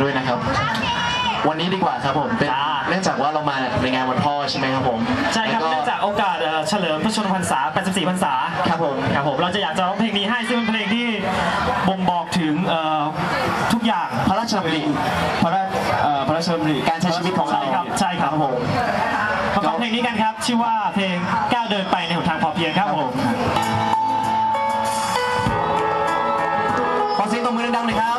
ด้วยนะครับ วันนี้ดีกว่าครับผมเนื่องจากว่าเรามาในงานวันพ่อใช่ไหมครับผมใช่ครับเนื่องจากโอกาสเฉลิมพระชนมพรรษา 84 พรรษาครับผม ครับผม เราจะอยากจะร้องเพลงนี้ให้ซึ่งเป็นเพลงที่บ่งบอกถึงทุกอย่าง พระราชดำริพระราชพระราชดำริการใช้ชีวิตของเราใช่ครับผม มาเพลงนี้กันครับ ชื่อว่าเพลงก้าวเดินไปในหนทางพอเพียงครับผม ขอเสียงตบมือดังๆหน่อยครับ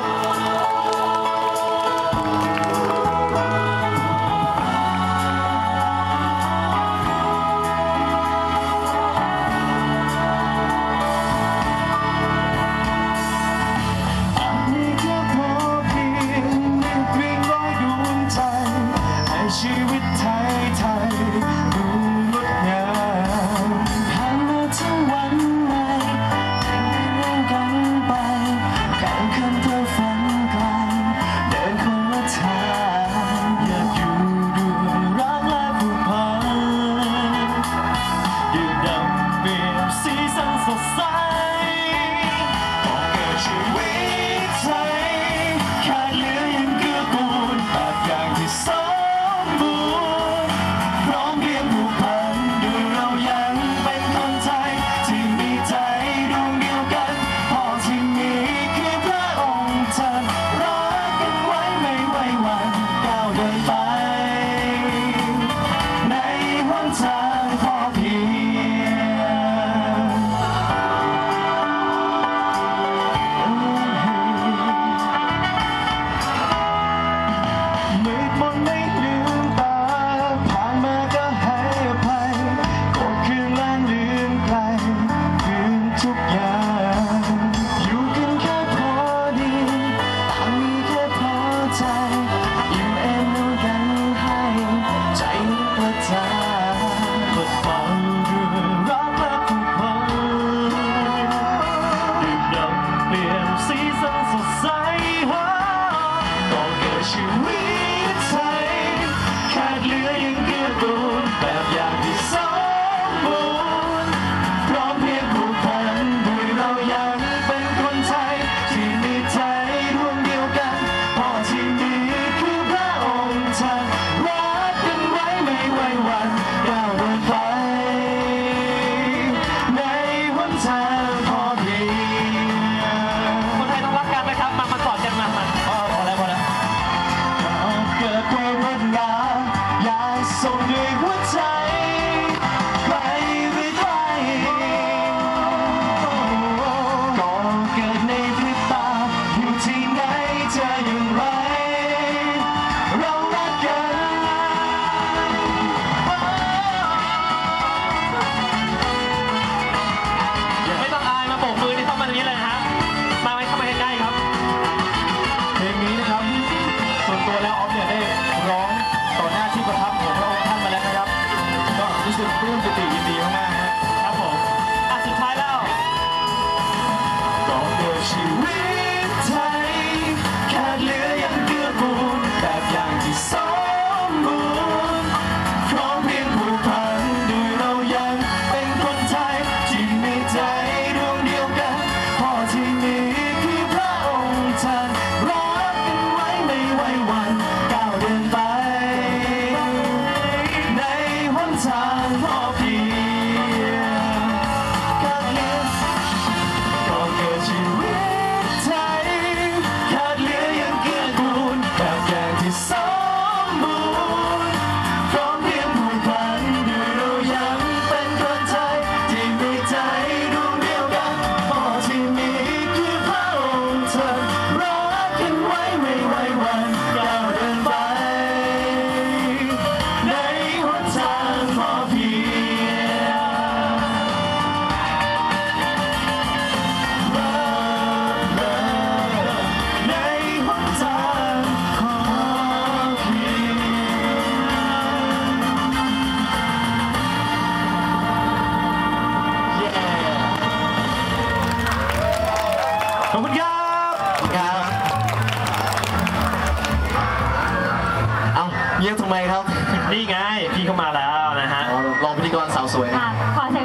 ขอบคุณครับครับเอาเงียบทำไมครับ นี่ไง พี่เข้ามาแล้วนะฮะ รองพิธีกรสาวสวย ค่ะขอเสียง